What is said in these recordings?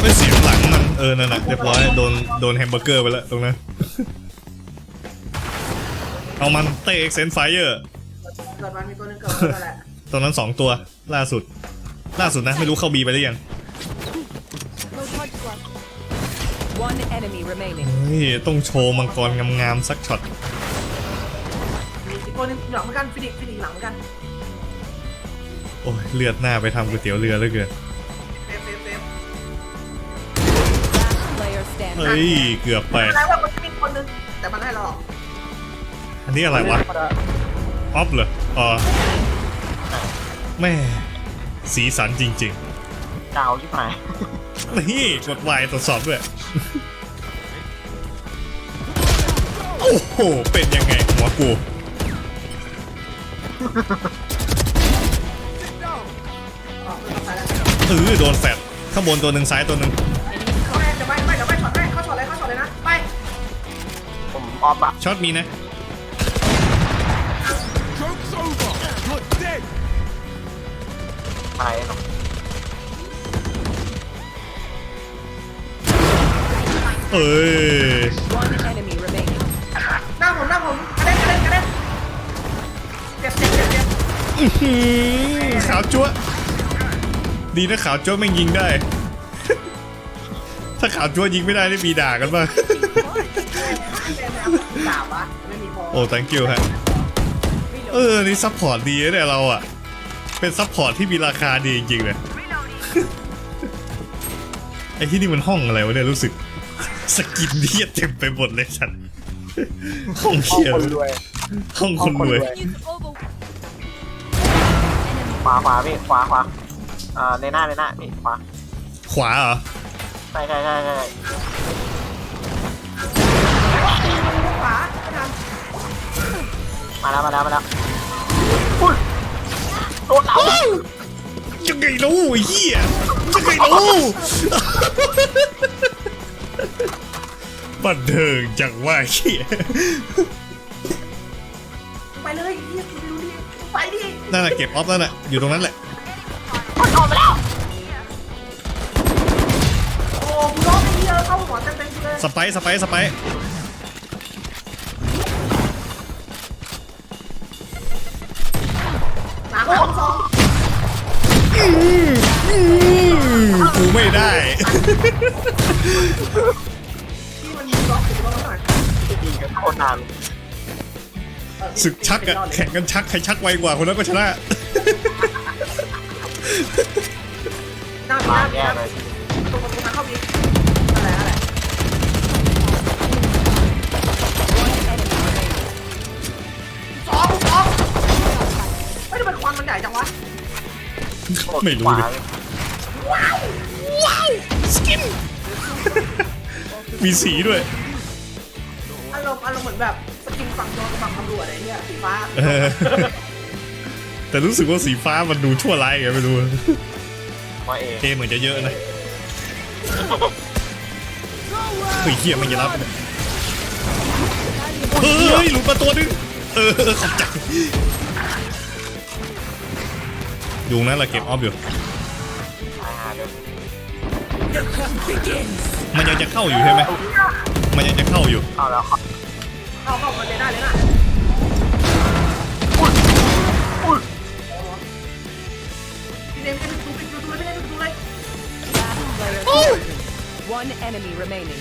ไม่เสียงหลังมันเออนั่นแหละเรียบร้อยโดนโดนแฮมเบอร์เกอร์ไปแล้วตรงนั้น เอามันเตะเอ็กเซนไฟเออร์เกิดมันมีตัวหนึงเกิดมันนั่นแหละตอนนั้นสองตัวล่าสุด ล่าสุดนะไม่รู้เข้าบีไปหรือยัง One enemy remaining. เฮ้ยต้องโชว์มังกรงามๆสักช็อตมีอีกตัวหนึงหลังเหมือนกันฟินิกฟินิกหลังเหมือนกัน โอ้ยเลือดหน้าไปทำก๋วยเตี๋ยวเรือเหลือเกิน เฮ้ย เกือบไป แล้วว่ามันจะมีคนหนึงแต่มันให้เราหรอกอันนี้อะไรวะออฟเหรออ๋อแม่สีสันจริงเก่าชิบหายๆนี่กดไวตรวจสอบด้วย โอ้โห เป็นยังไงหัวกูออกไม่ต้องใส่แล้วเออโดนแฟดข้างบนตัวหนึ่งซ้ายตัวหนึ่ง ออฟอะช็อตมีนะ Joke's over! You're dead! ไปครับเอ้ย One enemy remaining. หน้าผมหน้าผมกระเด็นกระเด็นกระเด็นเจ็บเจ็บเจ็บเจ็บหืมขาวจั๊วะดีนะขาวจั๊วะแม่งยิงได้ ถ้าขาวจั๊วะยิงไม่ได้นี่มีด่ากันบ้าง ดาบวะไม่มีพอโอ้ thank you ฮะ เออ นี่ซัพพอร์ตดีนะเนี่ยเราอะ เป็นซัพพอร์ตที่มีราคาดีจริงๆเลย ไอ้ที่นี่มันห้องอะไรวะเนี่ยรู้สึก สกินเทียเต็มไปหมดเลยฉัน ห้องห้องเขียคนรวยห้องคนรวยขวาขวาพี่ขวาขวาอ่าในหน้าในหน้าพี่ขวาขวาเหรอ ใช่ใช่ใช่ใช่ มาแล้วมาแล้วมาแล้วอุ้ยโดนเรายังไงรู้ไอ้เหี้ยยังไงรู้บันเทิงจังว่าเหี้ยไปเลยเฮียคุณดูดิไปดินั่นแหละเก็บออฟนั่นแหละอยู่ตรงนั้นแหละคนออกมาแล้ว โอ้กูร้องไอ้เฮียเข้าหัวเต็มเต็มๆเลยสไปซ์สไปซ์สไปซ์ ไม่ได้ ที่มันมีล็อกอยู่ตรงนั้นหน่อยยิงกันโคตรนานเออศึกชักอะแข่งกันชักใครชักไวกว่าคนนั้นก็ชนะหน้ามีหมาน้ามีแย่หน้าเลยตรงประตูทางเข้าบีอะไรอะไร One enemy remaining. สองสองไม่ได้เป็นควันมันใหญ่จังวะไม่รู้ขวาดิส กิน มีสีด้วย อารมณ์อารมณ์เหมือนแบบสกินฝั่งโจรกับฝั่งตำรวจอะไรเนี่ยสีฟ้าเออ แต่รู้สึกว่าสีฟ้ามันดูชั่วร้ายไงไม่รู้ว่าเอเอเหมือนจะเยอะนะเฮ้ยเฮียมันจะรับเนี่ยเฮ้ยหลุดมาตัวนึง เออขอบใจอยู่นั้นแหละเก็บออฟอยู่ตายหาเลย มันยังจะเข้าอยู่ใช่ไหมมันยังจะเข้าอยู่เข้าแล้วเข้าเข้าเข้ามาเลยได้เลยนะอุ้ยอุ้ยพี่เนมเป็นดูเป็นดูเลยไม่ได้ดูเลย Last player standing. One enemy remaining.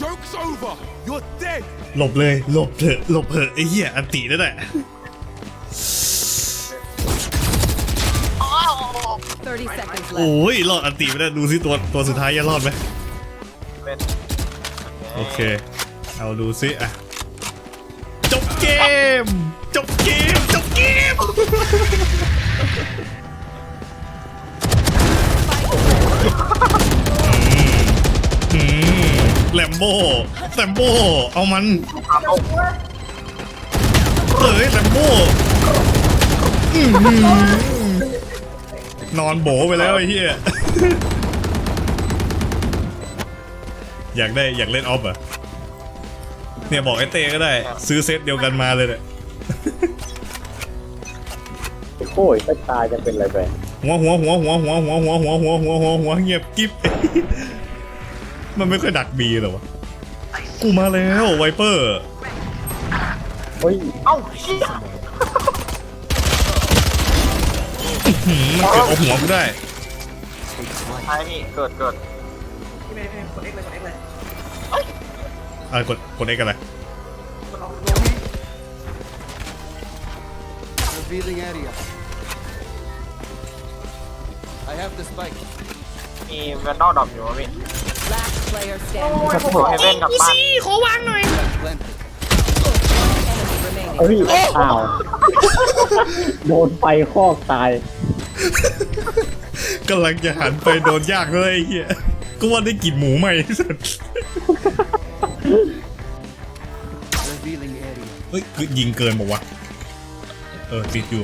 Joke's over! You're dead! หลบเลย หลบเถอะ หลบเถอะไอ้เหี้ยอันตินั่นแหละ 30 seconds โอ้ left. ยรอดอันติไม่ได้ดูสิตัวตัวสุดท้ายจะรอดไหมเป็นโอเค เอาดูสิอะจบเกม จบเกม จบเกม อืมแลมโบ้แลมโบ้เอามันเอาเอาเอ้ยแลมโบ้อื้อหือ นอนโบไปแล้วไอ้เหี้ย อยากได้อยากเล่นออฟเหรอะ เนี่ยบอกไอ้เต้ก็ได้ ซื้อเซตเดียวกันมาเลยเนี่ยโอ้ยไม่ตายจะเป็นอะไรไปหัวหัวหัวหัวหัวหัวหัวหัวหัวหัวหัวหัวเงียบกิ๊บมันไม่ค่อยดักบีหรอวะกูมาแล้วไวเปอร์เฮ้ยเอ้าเชี่ย หืมมันเกิดเอาหัวกูได้ไอ้นี่เกิดเกิดพี่เมย์พี่เมย์กดเอ็กเลยกดเอ็กเลยอะไรกดกดเอ็กอะไรกดออกลงให้ Revealing area. I have the spike. มีแวนดอลดรอปอยู่วะพี่ Last player โอ้ standing. ยผมโเฮเว่นกลับบ้าน Planted. Enemy remaining. เฮ้ยอ้าว โดนไฟคอกตาย กำลังจะหันไปโดนยากเลยไอ้เหี้ยก็ว่าได้กลินหมูใหม่สัส Revealing area. เฮ้ยคือยิงเกินบอกวะเออติดอยู่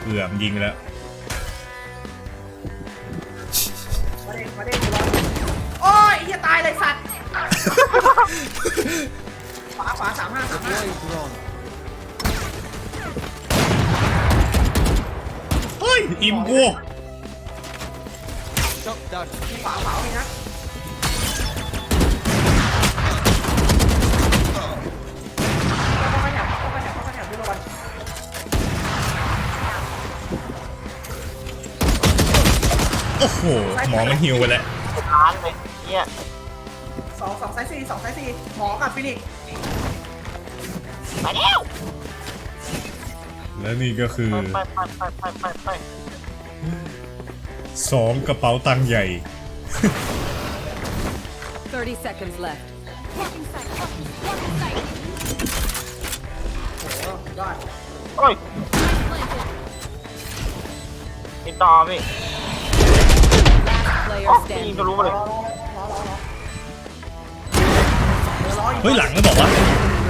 เกือบยิงไปแล้ว มาเด้งมาเด้งกูรอโอ้ยเหี้ยตายเลยสัตว์ฝาฝาสามห้าสามห้า Deploying drone. ฮ้ยอิ่มกู Shock dart. มีฝาฝามีนะเข้าไปแถบเข้าไปแถบเข้าไปแถบดูระวังโอ้โหหมอมันหิวไปแล้วร้านเลยเนี่ยสองสองไซส์สี่สองไซส์สี่หมอกับฟินิกซ์ไปแล้ว และนี่ก็คือไปไปไปไปไปไปสองกระเป๋าตังค์ใหญ่ 30 seconds left. โอ้โหสุดยอดโอ้ยติดต่อพี่ Player อ๋อพี่ยิง standing. จะรู้มาเลยรอรอรอรอเดี๋ยวรออยู่เฮ้ยหลังก็บอกว่า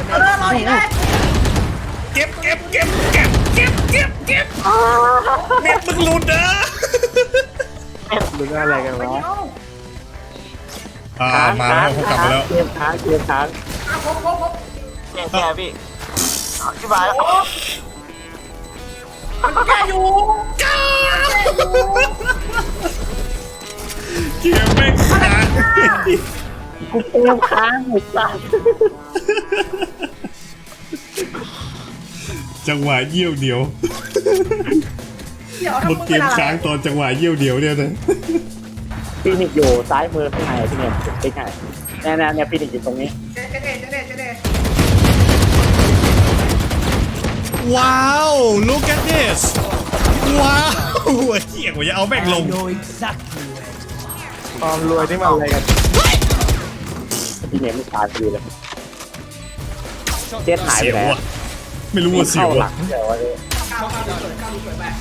เออรออีกแล้วเก็บเก็บเก็บเก็บ เก็บเก็บเก็บเน็ตมึงหลุดนะหรืออะไรกันไปวะเดียวอ่ามาแล้วเขากลับมาแล้วเกมค้างเกมค้างอะครบครบครบแก่แก่พี่อธิบายแล้วมันแก้อยู่เกมแม่งค้างกูเกมค้างหมดละ จังหวะเยี่ยวเดียวเดี๋ยวมึทำงมึงเกเป็นมอะไรค้างตอนจังหวะเยี่ยวเดียวเนี่ยนะฟินิกอยู่ซ้ายมือข้างในพี่เนี่ยติ๊กไงเนี่ยเนี่ยเนี่ยฟินิกอยู่ตรงนี้เจ๊เจ๊เจ๊เจ๊เจ๊เจ๊ว้าว look at this ว้าวเฮียกูจะเอาแม่งลง ความรวยที่มันอะไรกันพี่เนี่ยไม่ตายดีเลยเจ็ดหายไปเสียวแล้วอะ ไม่รู้ว่าสียเข้าวหลังเดี๋ยวเลยก้าวก้าวสวยก้าวสวยแบบ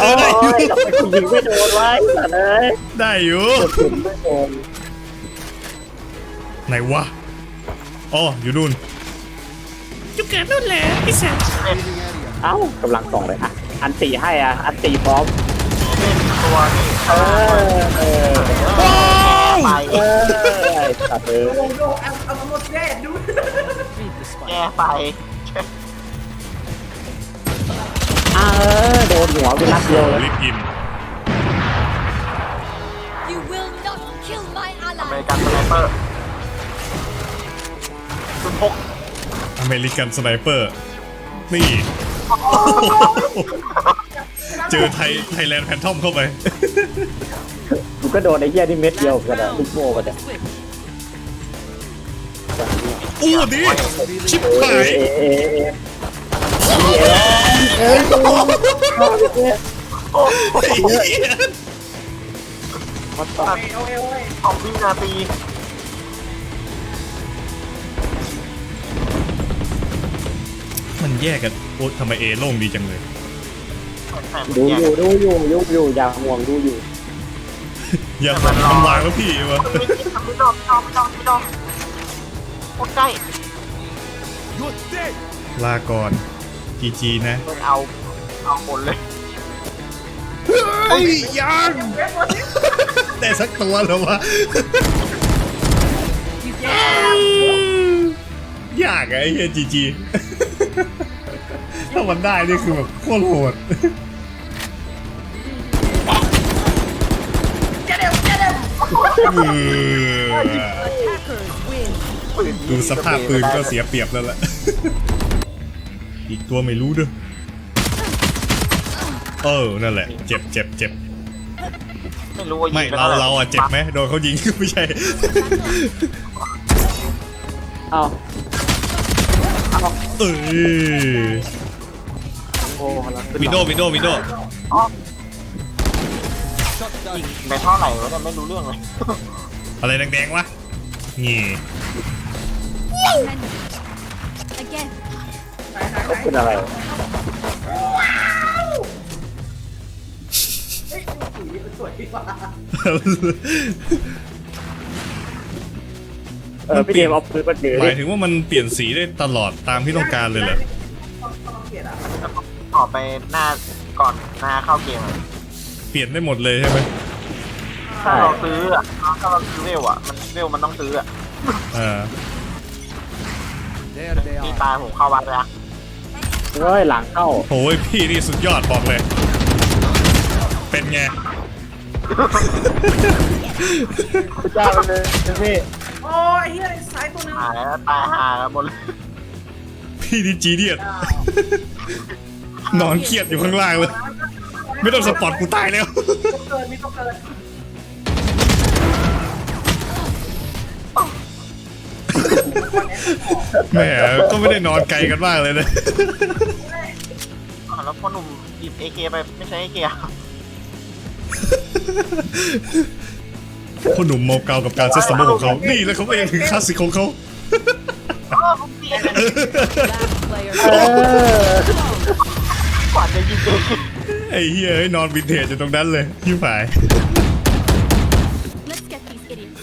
เอโอ้อได้อยู่ยทำไมคุณยิงไม่โดนไว้สัตว์เลยได้อยู่กระสุนไม่โดนไหนวะอ๋ออยู่นู่นจุกเกิดนู่นแหละไอ้แสบ Revealing area. เอ้ากำลังส่องเลยอะอันตีให้อะอันตีพร้อม ตัวนี่เออเออไปเออไอ้สัตว์เออโอ้โหเอาเอาหมดแย่ดูแกไปเออโดนหัวไปนัดเดียวเลยลิฟอิน You will not kill my อเม ally. ริกันสไนเปอร์คุณพกอเมริกันสไนเปอร์ นี่ เจอไทยไทยแลนด์แพนทอมเข้าไป กูก็โดนไอ้เหี้ยนี่เม็ดเดียวกันอะลูกโม่กันอะอู้ดิชิบเอหาเอยเอเอเอโดนไอ้เหี้ยมันต่อโอ้ยโอ้ยของวินาทีมันแยกกันโอ้ทำไมเอโล่งดีจังเลย ดูอยู่ดูอยู่ยุบอยู่อย่าห่วงดูอยู่อย่ามันมันวางแล้วพี่วะไม่คิดทำไม่ดอกไม่ดอกไม่ดอกไม่ดอกโคตรใกล้ You're dead. ลาก่อนจีจีนะเลยเอาเอาหมดเลยเฮ้ยยังได้สักตัวเหรอวะแย่ยากอะไอ้เหี้ยจีจี ถ้ามันได้นี่คือแบบโคตรโหดเจ๊เด็มเจ๊เด็มเออ Attackers win. ปืนดูสภาพปืนก็เสียเปรียบแล้วล่ะ อีกตัวไม่รู้ด้วยเออ นั่นแหละ เจ็บเจ็บเจ็บ ไม่รู้ว่ายิงไม่ปเราท่ไหเราอะเจ็บไหมโดนเขายิง ไม่ใช่ เอ้าเออ โอ้แล้วขึ้นวินโดว์วินโดว์วินโดว์ไปเท่าไหร่วะเนี่ยไม่รู้เรื่องเลยอะไรแดงๆวะนี่ Again. เขาเป็นอะไรสวยดีกว่าเออพี่เดมเอาปืนมาถือหมายถึงว่ามันเปลี่ยนสีได้ตลอดตามที่ต้องการเลยเหรอ ต้องเกลียดอะ ออกไปหน้าก่อนหน้าเข้าเกมอะเปลี่ยนได้หมดเลยใช่ไหมถ้าเราซื้ออะถ้าเราซื้อเวลอะมันเวลมันต้องซื้ออะเออ There they มี are. ตายผมเข้าวัดเลยอะเฮ้ยหลังเข้าโอ้ยพี่นี่สุดยอดบอกเลย เป็นไง พระเจ้าเลยพี่โอ้ยเฮียสายตัวนึง หายแล้วตายหากันหมดเลยพี่นี่จีเดียด นอนเครียดอยู่ข้างล่างเลย ไม่ต้องสปอร์ตกูตายแล้ว ต้องเกินมีต้องเกินแหมก็ไม่ได้นอนไกลกันมากเลยนะอะแล้วพ่อหนุ่มหยิบ AK ไปไม่ใช่ AK อะพ่อหนุ่มเมาเกากับการเซตสมองของเขา นี่แล้วเขาก็ยังถึงคลาสสิกของเขาเออผมเสีย Last player เออ กว่าจะยิง AK ไอ้เฮียให้นอนวินเทจอยู่ตรงนั้นเลยยิ้มผาย Let's get these idiots.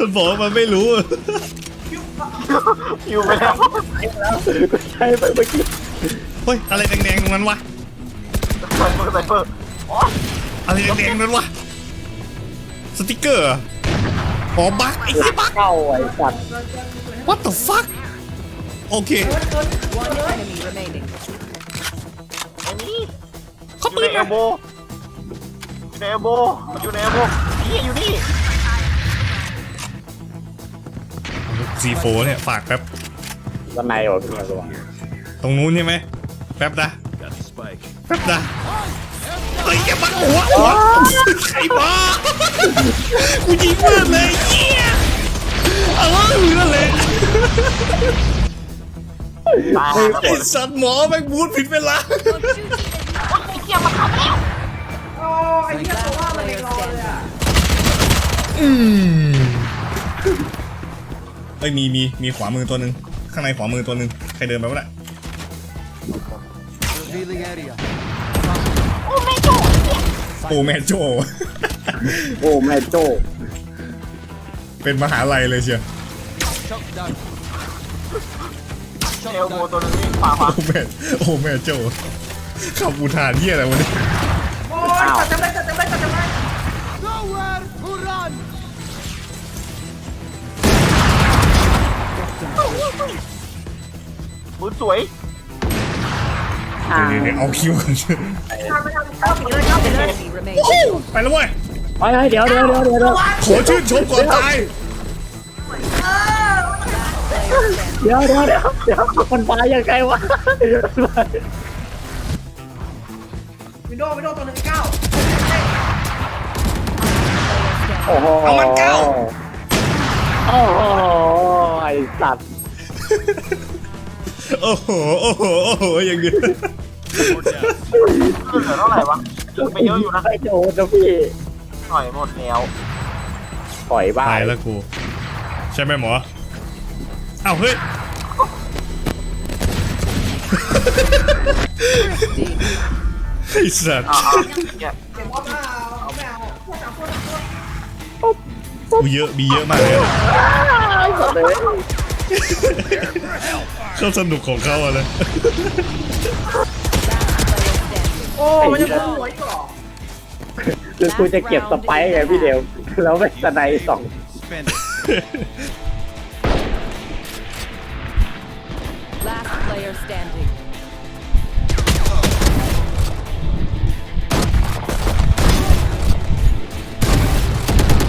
มันบอกว่ามันไม่รู้คิวไปแล้วใช่ไปเมื่อกี้เฮ้ย อะไรแดงๆตรงนั้นวะ ไซเฟอร์ไซเฟอร์อ๋ออะไรแดงๆนั้นวะ สติกเกอร์เหรออ๋อบั๊กไอ้เหี้ยบั๊กเข้าไอ้สัตว์ what the fuck โอเค One enemy remaining. ไอ้นี่เขาอยู่ปืในนเอมาลโบอยู่ในเอลโบมันอยู่ในเอลโบนี่อยู่นี่ซีโฟเนี่ยฝากแป๊บด้านในเหรอพี่ระวังตรงนู้นใช่ไหมแป๊บนะแป๊บนะเฮ้ยอย่าบังหัวหัวใครบ้ากูยิงมากเลยเหี้ยอะไรนั่นแหละ ตายหากันหมไอ้ดสัตว์หมอแม่งบูทผิดเวลาโอ้ไอ้เฮียตัวว่ามันเองรอเลยอะอืมเอ้ยมีมีมีขวามือตัวหนึ่งข้างในขวามือตัวหนึ่งใครเดินไปวะน่ะ Revealing area. โอ้แม่โจโอ้แม่โจ้เป็นมหาลัยเลยเชียว Shut down. เอลโบตัวนึงนี่ขวาขวาโอ้แม่โอ้แม่โจขับอุทานเยี่ยอะไรวะเนี่ยโอ้ยจัดจำได้จัดจำได้จัดจำได้ Nowhere to run. มือสวยอ่าเดี๋ยวเดี๋ยวเอาคิวก่อนทำไม่ทำเข้าผีเลยเข้าผีเลย Enemy remaining. ไปแล้วเว้ยเฮ้ยเดี๋ยวเดี๋ยวเดี๋ยวเดี๋ยวเดี๋ยวขอชื่นชมก่อนตาย เดี๋ยวเดี๋ยวเดี๋ยวเดี๋ยวมันมายังไงวะวินโดว์วินโดว์ตัวหนึ่งเก้าโอ้โหเอามันเก้า โอ้โหไอ้สัตว์โอ้โห โอ้โห โอ้โห อย่างเงี้ยขึ้นเหลือเท่าไหร่วะยิงไปเยอะอยู่นะไม่โดนนะพี่หน่อยหมดแล้วปล่อยบ้าตายแล้วกู ใช่ไหมหมอ เอ้าเฮ้ยไอ้สัตว์อ่าอ่าเนี่ยเก็บว่าไม่เอาไม่เอาพวกสามคนสามคนกูเยอะมีเยอะมากเลยอะไอ้สัตว์เลยเขาสนุกของเขาอะเลยโอ้มันจะพุ่งหัวอีกเหรอคือกูจะเก็บสไปร์ไงพี่เดียวแล้วไม่สไนด์สอง standing.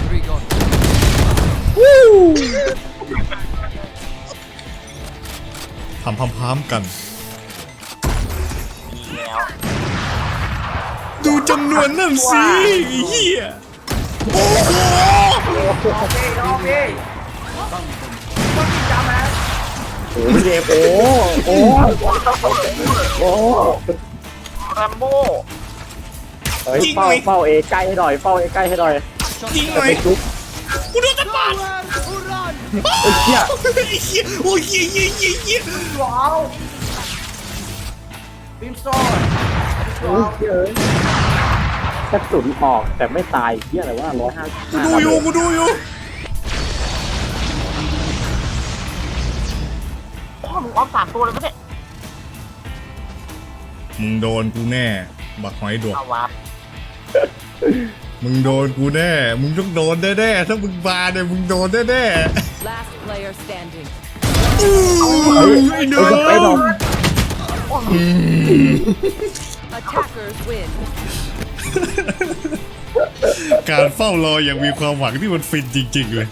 Three gone. ทำพร้อมๆกันมีแล้วดูจำนวนนั่นสิไอ้เฮียโอ้โห โอเคโอเคต้องกินยาแม โอ้พี่เนมโอ้โอ้โอ้แรมโบ้เฮ้ยเฝ้าเฝ้าเอใกล้ให้หน่อยเฝ้าเอใกล้ให้หน่อยยิงหจะน่อยไปจุ๊บกูโดนตะปาด Nowhere to run. ไอ้เหี้ยไอ้เฮียโอ้ยเฮียเฮียเฮียเฮียว้าวบิมซอนโอ้ยเฮ้ยกระสุนออกแต่ไม่ตายเหี้ยอะไรวะร้อยห้ากูดูอยู่กูดูอยู่ พ่อมึงออฟสามตัวเลยปะเนี่ยมึงโดนกูแน่ บักหอยดวกเอาวะมึงโดนกูแน่ มึงต้องโดนแน่ๆถ้ามึงบาเนี่ยมึงโดนแน่ Last player standing. ๆอู้ไอ้เด้ไอ้ดออม Attackers win. การเฝ้ารออย่างมีความหวังที่มันฟินจริง ๆ เลย